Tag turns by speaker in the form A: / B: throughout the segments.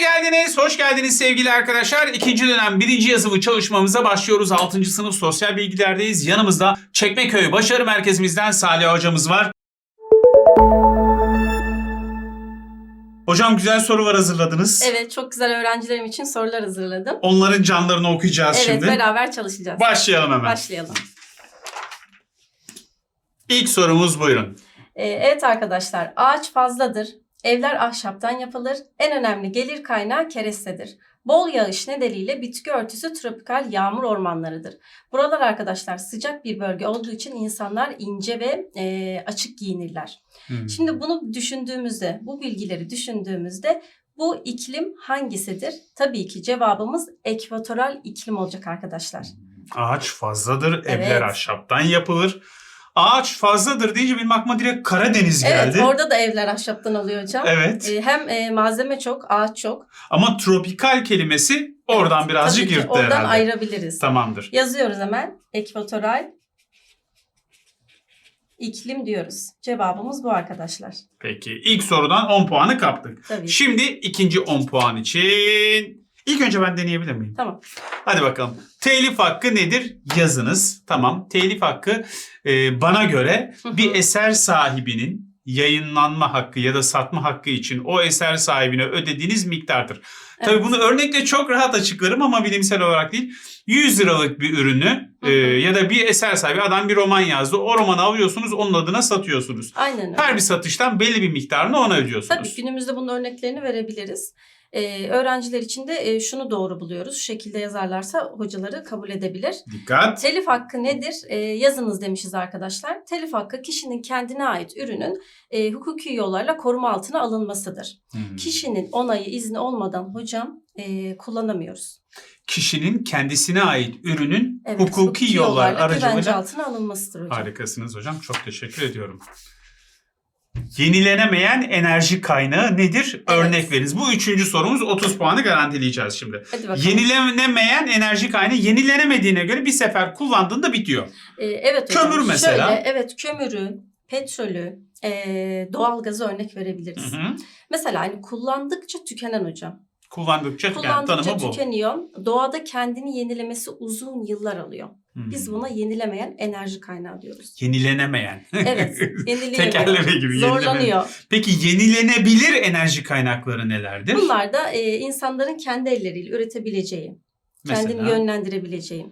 A: Geldiniz, hoş geldiniz sevgili arkadaşlar. İkinci dönem birinci yazılı çalışmamıza başlıyoruz. 6. sınıf sosyal bilgilerdeyiz. Yanımızda Çekmeköy Başarı Merkezimizden Salih hocamız var. Hocam güzel sorular hazırladınız.
B: Evet çok güzel öğrencilerim için sorular hazırladım.
A: Onların canlarını okuyacağız
B: Evet
A: şimdi.
B: beraber çalışacağız.
A: Başlayalım hemen.
B: Başlayalım.
A: İlk sorumuz buyurun.
B: Ee, evet arkadaşlar ağaç fazladır. Evler ahşaptan yapılır. En önemli gelir kaynağı kerestedir. Bol yağış nedeniyle bitki örtüsü tropikal yağmur ormanlarıdır. Buralar arkadaşlar sıcak bir bölge olduğu için insanlar ince ve e, açık giyinirler.
A: Hmm.
B: Şimdi bunu düşündüğümüzde, bu bilgileri düşündüğümüzde bu iklim hangisidir? Tabii ki cevabımız ekvatoral iklim olacak arkadaşlar.
A: Ağaç fazladır,
B: Evet.
A: evler ahşaptan yapılır. Ağaç fazladır deyince benim aklıma direkt Karadeniz geldi.
B: Evet, orada da evler ahşaptan oluyor hocam.
A: Evet.
B: Ee, hem e, malzeme çok, ağaç çok.
A: Ama tropikal kelimesi oradan
B: Evet,
A: birazcık yırttı
B: Oradan
A: herhalde.
B: ayırabiliriz.
A: Tamamdır.
B: Yazıyoruz hemen. Ekvatoral iklim diyoruz. Cevabımız bu arkadaşlar.
A: Peki ilk sorudan 10 puanı kaptık.
B: Tabii.
A: Şimdi ikinci 10 puan için ilk önce ben deneyebilir miyim?
B: Tamam.
A: Hadi bakalım. Telif hakkı nedir? Yazınız. Tamam. Telif hakkı e, bana göre bir eser sahibinin yayınlanma hakkı ya da satma hakkı için o eser sahibine ödediğiniz miktardır. Tabii
B: Evet.
A: bunu örnekle çok rahat açıklarım ama bilimsel olarak değil. 100 liralık bir ürünü
B: Hı
A: e, ya da bir eser sahibi adam bir roman yazdı. O romanı alıyorsunuz onun adına satıyorsunuz.
B: Aynen öyle.
A: Her bir satıştan belli bir miktarını ona ödüyorsunuz.
B: Tabii günümüzde bunun örneklerini verebiliriz. Ee, öğrenciler için de e, şunu doğru buluyoruz. Şu şekilde yazarlarsa hocaları kabul edebilir.
A: Dikkat.
B: Telif hakkı nedir? Ee, yazınız demişiz arkadaşlar. Telif hakkı kişinin kendine ait ürünün e, hukuki yollarla koruma altına alınmasıdır.
A: Hmm.
B: Kişinin onayı izni olmadan hocam e, kullanamıyoruz.
A: Kişinin kendisine ait ürünün
B: Evet,
A: hukuki, yollar
B: güvence
A: aracılığıyla
B: altına alınmasıdır hocam.
A: Harikasınız hocam. Çok teşekkür ediyorum. Yenilenemeyen enerji kaynağı nedir? Örnek veriniz. Bu üçüncü sorumuz 30 puanı garantileyeceğiz şimdi. Yenilenemeyen enerji kaynağı yenilenemediğine göre bir sefer kullandığında bitiyor.
B: Ee, evet hocam.
A: Kömür mesela.
B: Şöyle, evet kömürü, petrolü, e, doğalgazı örnek verebiliriz.
A: Hı hı.
B: Mesela hani kullandıkça tükenen hocam.
A: Kullandıkça
B: Kullandıkça
A: tanımı bu.
B: tükeniyor. Doğada kendini yenilemesi uzun yıllar alıyor.
A: Hı.
B: Biz buna yenilemeyen enerji kaynağı diyoruz.
A: Yenilenemeyen.
B: Evet.
A: Tekerleme gibi.
B: Zorlanıyor.
A: Peki yenilenebilir enerji kaynakları nelerdir?
B: Bunlar da e, insanların kendi elleriyle üretebileceği, kendini
A: Mesela?
B: yönlendirebileceği.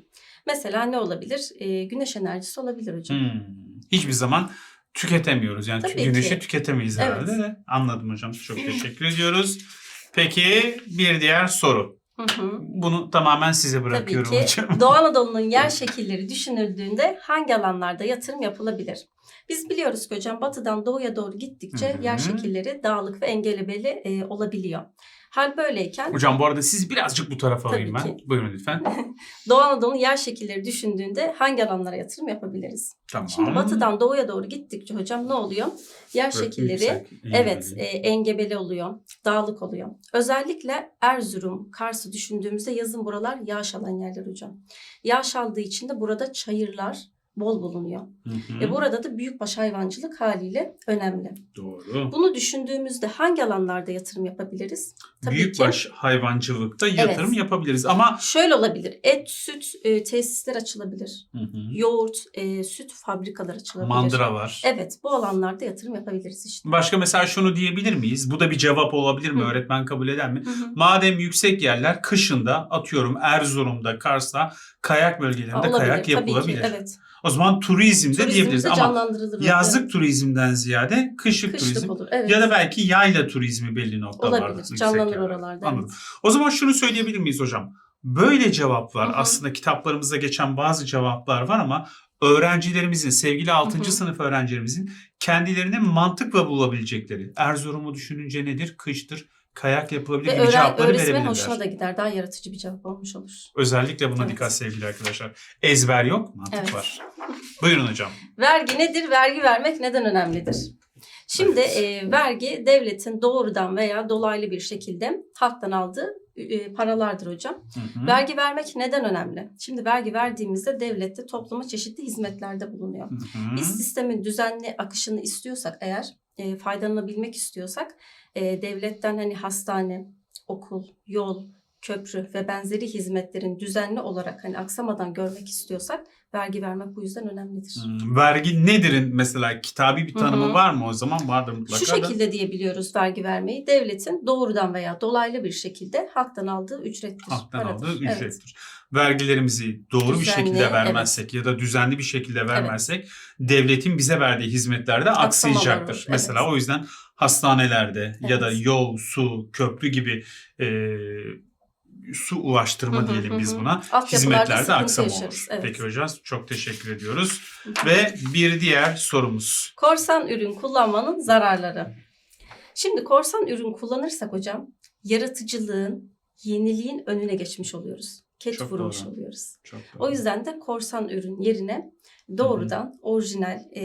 B: Mesela ne olabilir? E, güneş enerjisi olabilir hocam.
A: Hmm. Hiçbir zaman tüketemiyoruz. Yani
B: Tabii
A: güneşi
B: ki.
A: tüketemeyiz
B: Evet.
A: herhalde de. Anladım hocam. Çok teşekkür ediyoruz. Peki bir diğer soru.
B: Hı hı.
A: Bunu tamamen size
B: Tabii
A: bırakıyorum
B: ki
A: hocam.
B: Doğu Anadolu'nun yer şekilleri düşünüldüğünde hangi alanlarda yatırım yapılabilir? Biz biliyoruz ki hocam batıdan doğuya doğru gittikçe
A: Hı hı.
B: yer şekilleri dağlık ve engebeli e, olabiliyor. Hal böyleyken
A: Hocam bu arada siz birazcık bu tarafa alayım ben.
B: ki.
A: Buyurun lütfen.
B: Doğu Anadolu'nun yer şekilleri düşündüğünde hangi alanlara yatırım yapabiliriz?
A: Tamam.
B: Şimdi batıdan doğuya doğru gittikçe hocam ne oluyor? Yer
A: Böyle
B: şekilleri
A: yüksek,
B: Evet, e, engebeli oluyor, dağlık oluyor. Özellikle Erzurum, Kars'ı düşündüğümüzde yazın buralar yağış alan yerler hocam. Yağış aldığı için de burada çayırlar bol bulunuyor.
A: Hı hı.
B: E burada da büyükbaş hayvancılık haliyle önemli.
A: Doğru.
B: Bunu düşündüğümüzde hangi alanlarda yatırım yapabiliriz? Tabii
A: Büyükbaş hayvancılıkta yatırım
B: Evet.
A: yapabiliriz ama
B: Şöyle olabilir. Et, süt e, tesisler açılabilir.
A: Hı hı.
B: Yoğurt, e, süt fabrikaları açılabilir.
A: mandıralar.
B: Evet, bu alanlarda yatırım yapabiliriz işte.
A: Başka mesela şunu diyebilir miyiz? Bu da bir cevap olabilir mi?
B: Hı.
A: Öğretmen kabul eder mi?
B: Hı hı.
A: Madem yüksek yerler kışında atıyorum Erzurum'da, Kars'ta kayak bölgelerinde
B: Olabilir,
A: kayak
B: tabii
A: yapılabilir.
B: ki. Evet.
A: O zaman
B: Turizm
A: diyebiliriz
B: de
A: ama yazlık turizmden ziyade kışlık,
B: Kışlık
A: turizm
B: olur. Evet.
A: ya da belki yayla turizmi belli noktalarda.
B: olabilir. Canlanır oralarda.
A: Anladım.
B: Evet.
A: O zaman şunu söyleyebilir miyiz hocam? Böyle cevaplar
B: Hı hı.
A: aslında kitaplarımızda geçen bazı cevaplar var ama öğrencilerimizin, sevgili 6.
B: Hı hı.
A: sınıf öğrencilerimizin kendilerine mantıkla bulabilecekleri. Erzurum'u düşününce nedir? Kıştır. Kayak yapılabilir
B: Ve
A: gibi
B: öğren,
A: cevapları
B: öğretmenin
A: verebilirler.
B: hoşuna da gider. Daha yaratıcı bir cevap olmuş olur.
A: Özellikle buna
B: Evet.
A: dikkat sevgili arkadaşlar. Ezber yok, mantık
B: Evet.
A: var. Buyurun hocam.
B: Vergi nedir? Vergi vermek neden önemlidir? Şimdi e, vergi devletin doğrudan veya dolaylı bir şekilde halktan aldığı e, paralardır hocam.
A: Hı hı.
B: Vergi vermek neden önemli? Şimdi vergi verdiğimizde devlet de topluma çeşitli hizmetlerde bulunuyor.
A: Hı hı.
B: Biz sistemin düzenli akışını istiyorsak eğer, e, faydalanabilmek istiyorsak e, devletten hani hastane, okul, yol, köprü ve benzeri hizmetlerin düzenli olarak hani aksamadan görmek istiyorsak vergi vermek bu yüzden önemlidir.
A: Hmm, Vergi nedir'in mesela kitabi bir tanımı
B: Hı hı.
A: var mı o zaman? Vardır mutlaka
B: Şu
A: da.
B: şekilde diyebiliyoruz vergi vermeyi. Devletin doğrudan veya dolaylı bir şekilde haktan aldığı ücrettir.
A: Halktan
B: paradır.
A: aldığı
B: Evet.
A: ücrettir. Vergilerimizi doğru bir
B: Düzenli,
A: şekilde vermezsek ya da düzenli bir şekilde vermezsek devletin bize verdiği hizmetlerde aksayacaktır.
B: olur,
A: Mesela
B: evet.
A: o yüzden hastanelerde ya da
B: Evet.
A: yol, su, köprü gibi e, su ulaştırma
B: Hı hı
A: diyelim
B: hı
A: biz buna.
B: Altyapılarda
A: Hizmetlerde aksama
B: yaşarız,
A: olur.
B: evet.
A: Peki hocam çok teşekkür ediyoruz.
B: Hı hı.
A: Ve bir diğer sorumuz.
B: Korsan ürün kullanmanın zararları. Şimdi korsan ürün kullanırsak hocam yaratıcılığın, yeniliğin önüne geçmiş oluyoruz. Ket
A: Çok
B: vurmuş
A: doğru.
B: oluyoruz.
A: Çok
B: O yüzden de korsan ürün yerine doğrudan orijinal e,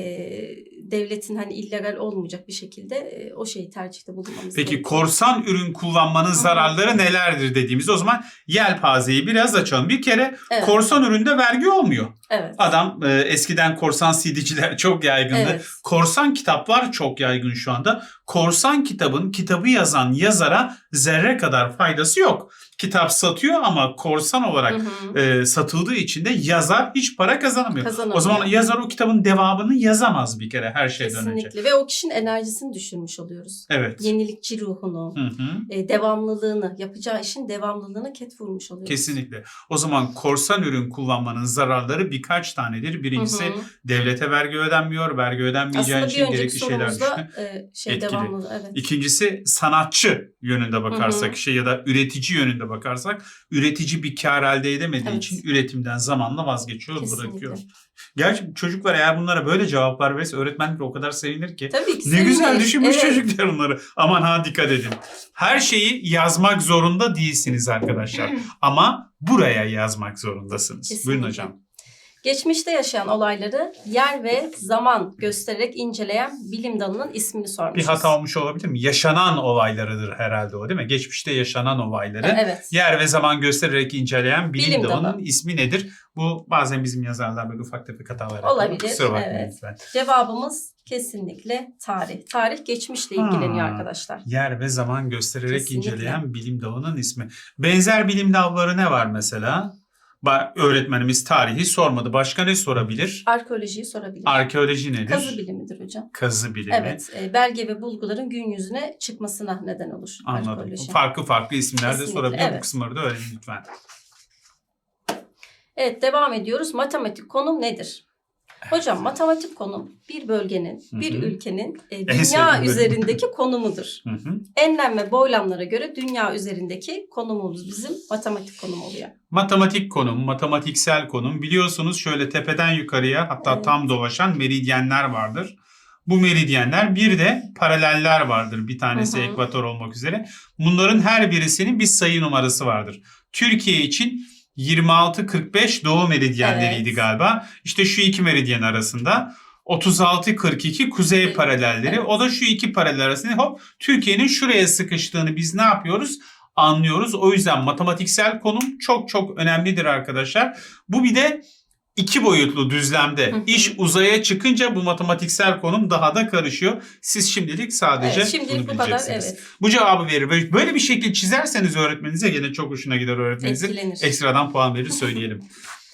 B: devletin hani illegal olmayacak bir şekilde e, o şeyi tercihte bulunmamız
A: Peki
B: gerekiyor.
A: korsan ürün kullanmanın
B: hı.
A: zararları nelerdir dediğimiz o zaman yelpazeyi biraz açalım. Bir kere
B: Evet,
A: korsan üründe vergi olmuyor.
B: evet.
A: Adam e, eskiden korsan CD'ciler çok yaygındı.
B: Evet.
A: Korsan kitaplar çok yaygın şu anda. Korsan kitabın kitabı yazan yazara zerre kadar faydası yok. Kitap satıyor ama korsan olarak
B: Hı hı.
A: e, satıldığı için de yazar hiç para kazanamıyor.
B: Kazanamıyor.
A: O zaman yazar o kitabın devamını yazamaz bir kere her şeyden önce.
B: Kesinlikle ve o kişinin enerjisini düşürmüş oluyoruz.
A: Evet.
B: Yenilikçi ruhunu,
A: Hı hı.
B: e, devamlılığını, yapacağı işin devamlılığını ket vurmuş oluyoruz.
A: Kesinlikle. O zaman korsan ürün kullanmanın zararları birkaç tanedir. Birincisi
B: Hı hı.
A: devlete vergi ödenmiyor. Vergi ödenmeyeceği için gerekli şeyler
B: sorumuzda e, şey
A: Etkili.
B: devamlı evet.
A: İkincisi sanatçı yönünde bakarsak
B: Hı hı.
A: şey ya da üretici yönünde bakarsak üretici bir kar elde edemediği
B: Evet.
A: için üretimden zamanla vazgeçiyor,
B: Kesinlikle.
A: bırakıyor. Gerçi çocuklar eğer bunlara böyle cevaplar verirse öğretmenler o kadar sevinir ki.
B: Tabii ki.
A: Ne güzel düşünmüş
B: Evet.
A: çocuklar onları. Aman ha dikkat edin. Her şeyi yazmak zorunda değilsiniz arkadaşlar. Ama buraya yazmak zorundasınız.
B: Kesinlikle.
A: Buyurun hocam.
B: Geçmişte yaşayan olayları yer ve zaman göstererek inceleyen bilim dalının ismini sormuşuz.
A: Bir hata olmuş olabilir mi? Yaşanan olaylarıdır herhalde o değil mi? Geçmişte yaşanan olayları.
B: E, Evet.
A: Yer ve zaman göstererek inceleyen bilim,
B: Bilim
A: dalının
B: dalı.
A: ismi nedir? Bu bazen bizim yazarlar böyle ufak tefek hatalar yapıyor.
B: Olabilir,
A: Kusura bakmayın
B: evet.
A: lütfen.
B: Cevabımız kesinlikle tarih. Tarih geçmişle ilgileniyor
A: Ha.
B: arkadaşlar.
A: Yer ve zaman göstererek
B: Kesinlikle.
A: inceleyen bilim dalının ismi. Benzer bilim dalları ne var mesela? Öğretmenimiz tarihi sormadı. Başka ne sorabilir?
B: Arkeolojiyi sorabilir.
A: Arkeoloji nedir?
B: Kazı bilimidir hocam.
A: Kazı bilimi.
B: Evet, e, belge ve bulguların gün yüzüne çıkmasına neden olur
A: Anladım.
B: arkeoloji.
A: Farklı farklı isimler de sorabilir. Bu
B: evet.
A: kısımları da öğrenin lütfen.
B: Evet, devam ediyoruz. Matematik konum nedir? Hocam matematik konum bir bölgenin, bir
A: Hı hı.
B: ülkenin e, dünya üzerindeki konumudur.
A: Hı hı.
B: Enlem ve boylamlara göre dünya üzerindeki konumumuz bizim matematik konum oluyor.
A: Matematik konum, matematiksel konum. Biliyorsunuz şöyle tepeden yukarıya hatta
B: Evet.
A: tam dolaşan meridyenler vardır. Bu meridyenler bir de paraleller vardır. Bir tanesi
B: Hı hı.
A: ekvator olmak üzere. Bunların her birisinin bir sayı numarası vardır. Türkiye için 26-45 doğu meridyenleriydi
B: Evet.
A: galiba. İşte şu iki meridyen arasında 36-42 kuzey
B: Evet.
A: paralelleri.
B: Evet.
A: O da şu iki paralel arasında hop Türkiye'nin şuraya sıkıştığını biz ne yapıyoruz? Anlıyoruz. O yüzden matematiksel konum çok çok önemlidir arkadaşlar. Bu bir de iki boyutlu düzlemde.
B: Hı hı.
A: İş uzaya çıkınca bu matematiksel konum daha da karışıyor. Siz şimdilik sadece
B: Evet, şimdilik
A: bunu
B: bu kadar
A: bileceksiniz.
B: evet.
A: Bu cevabı verir. Böyle- bir şekil çizerseniz öğretmeninize gene çok hoşuna gider öğretmeninizin.
B: Etkilenir.
A: Ekstradan puan verir söyleyelim.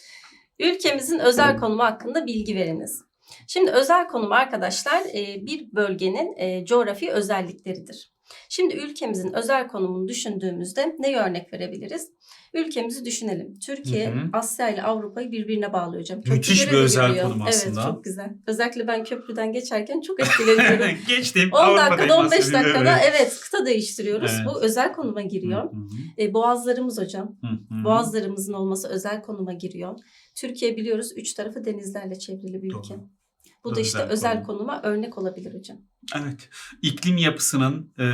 B: Ülkemizin özel konumu hakkında bilgi veriniz. Şimdi özel konum arkadaşlar e, bir bölgenin e, coğrafi özellikleridir. Şimdi ülkemizin özel konumunu düşündüğümüzde neye örnek verebiliriz? Ülkemizi düşünelim. Türkiye,
A: Hı hı.
B: Asya ile Avrupa'yı birbirine bağlıyor hocam.
A: Müthiş bir özel konum aslında.
B: Evet çok güzel. Özellikle ben köprüden geçerken çok etkileniyorum.
A: Geçtim.
B: 10 dakikada
A: Avrupa'dayım
B: 15
A: aslında.
B: dakikada evet kıta değiştiriyoruz.
A: Evet.
B: Bu özel konuma giriyor.
A: Hı hı.
B: E, boğazlarımız hocam.
A: Hı hı.
B: Boğazlarımızın olması özel konuma giriyor. Türkiye biliyoruz üç tarafı denizlerle çevrili bir ülke.
A: Doğru.
B: Bu da işte
A: Özel
B: özel
A: konum.
B: konuma örnek olabilir hocam.
A: Evet. İklim yapısının e,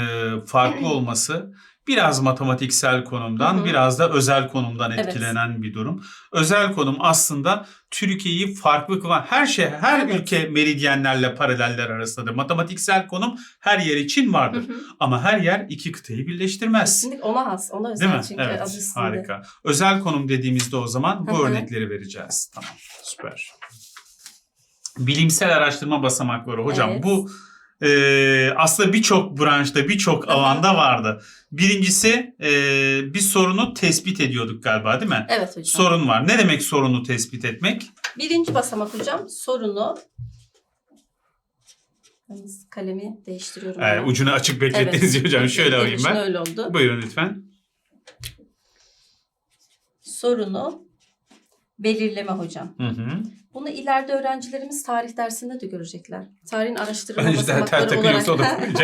A: farklı olması biraz matematiksel konumdan, biraz da özel konumdan
B: Evet.
A: etkilenen bir durum. Özel konum aslında Türkiye'yi farklı kılan her şey, her
B: Evet.
A: ülke meridyenlerle paraleller arasındadır. Matematiksel konum her yer için vardır. Ama her yer iki kıtayı birleştirmez.
B: Kesinlikle ona has, ona özel
A: Değil mi?
B: çünkü
A: Evet.
B: adı üstünde.
A: Harika. Özel konum dediğimizde o zaman bu örnekleri vereceğiz. Tamam. Süper. Bilimsel araştırma basamakları. Hocam
B: Evet.
A: bu Ee, aslında birçok branşta, birçok alanda vardı. Birincisi e, bir sorunu tespit ediyorduk galiba değil mi?
B: Evet hocam.
A: Sorun var. Ne demek sorunu tespit etmek?
B: Birinci basamak hocam sorunu kalemi değiştiriyorum.
A: Ee, ucunu açık beklettiniz
B: Evet.
A: hocam. Şöyle alayım ben.
B: öyle oldu.
A: Buyurun lütfen.
B: Sorunu belirleme hocam.
A: Hı hı.
B: Bunu ileride öğrencilerimiz tarih dersinde de görecekler. Tarihin
A: tel
B: basamakları olarak.
A: o da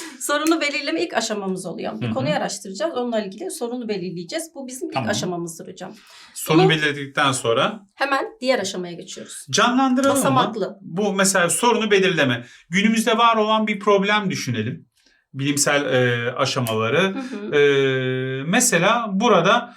B: sorunu belirleme ilk aşamamız oluyor. Bir
A: Hı hı.
B: konuyu araştıracağız. Onunla ilgili sorunu belirleyeceğiz. Bu bizim ilk
A: Tamam.
B: aşamamızdır hocam.
A: Sorunu
B: Bunu-
A: belirledikten sonra
B: Hemen diğer aşamaya geçiyoruz.
A: canlandıralım mı?
B: Basamaklı.
A: Bu mesela sorunu belirleme. Günümüzde var olan bir problem düşünelim. Bilimsel e, aşamaları.
B: Hı hı.
A: Ee, mesela burada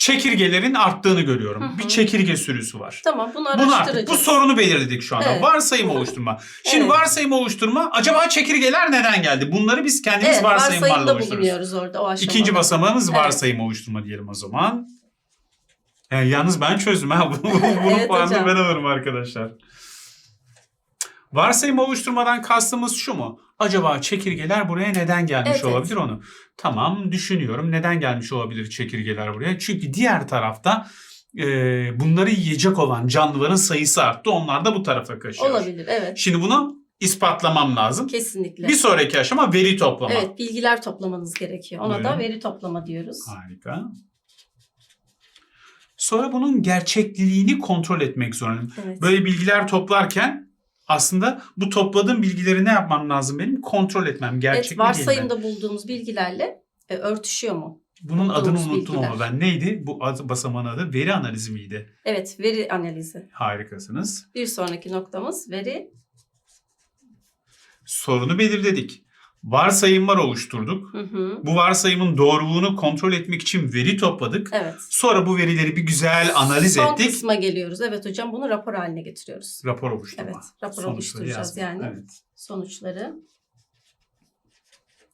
A: çekirgelerin arttığını görüyorum.
B: Hı hı.
A: Bir çekirge sürüsü var.
B: Tamam bunu
A: Bunu
B: araştıracağız.
A: artık bu sorunu belirledik şu anda.
B: Evet.
A: Varsayım oluşturma. Şimdi
B: Evet.
A: varsayım oluşturma acaba çekirgeler neden geldi? Bunları biz kendimiz
B: Evet,
A: varsayımlarla
B: varsayımda
A: oluşturuyoruz.
B: bulunuyoruz orada o aşamada.
A: İkinci basamağımız
B: Evet.
A: varsayım oluşturma diyelim o zaman. Yani yalnız ben çözdüm ha. Bunu, bunun
B: Evet
A: puanını
B: hocam.
A: ben alırım arkadaşlar. Varsayım oluşturmadan kastımız şu mu? Acaba çekirgeler buraya neden gelmiş
B: Evet, evet.
A: olabilir onu? Tamam düşünüyorum. Neden gelmiş olabilir çekirgeler buraya? Çünkü diğer tarafta e, bunları yiyecek olan canlıların sayısı arttı. Onlar da bu tarafa kaçıyor.
B: Olabilir evet.
A: Şimdi bunu ispatlamam lazım.
B: Kesinlikle.
A: Bir sonraki aşama veri toplama.
B: Evet bilgiler toplamanız gerekiyor. Ona da
A: Buyurun.
B: veri toplama diyoruz.
A: Harika. Sonra bunun gerçekliliğini kontrol etmek zorundayım.
B: Evet.
A: Böyle bilgiler toplarken aslında bu topladığım bilgileri ne yapmam lazım benim? Kontrol etmem. Gerçek
B: evet,
A: mi değil mi?
B: varsayımda bulduğumuz bilgilerle e, örtüşüyor mu?
A: Bunun adını unuttum
B: bilgiler.
A: ama ben. Neydi? Bu ad, basamağın adı veri analizi miydi?
B: Evet veri analizi.
A: Harikasınız.
B: Bir sonraki noktamız veri.
A: Sorunu belirledik. Varsayımlar oluşturduk.
B: Hı hı.
A: Bu varsayımın doğruluğunu kontrol etmek için veri topladık.
B: Evet.
A: Sonra bu verileri bir güzel analiz
B: Son
A: ettik.
B: kısma geliyoruz. Evet hocam bunu rapor haline getiriyoruz.
A: Rapor oluşturma.
B: Evet, rapor
A: Sonuçları
B: oluşturacağız
A: yazma.
B: yani.
A: Evet.
B: Sonuçları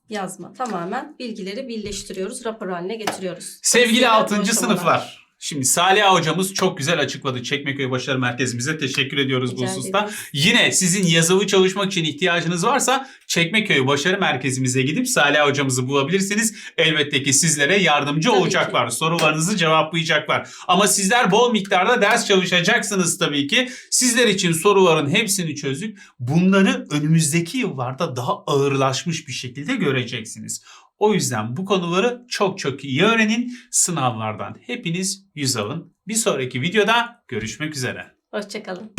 B: yazma. Tamamen bilgileri birleştiriyoruz. Rapor haline getiriyoruz.
A: Sevgili
B: Dolayısıyla
A: 6.
B: bu aşamalar.
A: sınıflar. Şimdi Salih hocamız çok güzel açıkladı. Çekmeköy Başarı Merkezimize teşekkür ediyoruz bu
B: Rica
A: hususta.
B: ederiz.
A: Yine sizin yazılı çalışmak için ihtiyacınız varsa Çekmeköy Başarı Merkezimize gidip Salih hocamızı bulabilirsiniz. Elbette ki sizlere yardımcı
B: Tabii
A: olacaklar. Sorularınızı cevaplayacaklar. Ama sizler bol miktarda ders çalışacaksınız tabii ki. Sizler için soruların hepsini çözdük. Bunları önümüzdeki yıllarda daha ağırlaşmış bir şekilde göreceksiniz. O yüzden bu konuları çok çok iyi öğrenin. Sınavlardan hepiniz yüz alın. Bir sonraki videoda görüşmek üzere.
B: Hoşçakalın.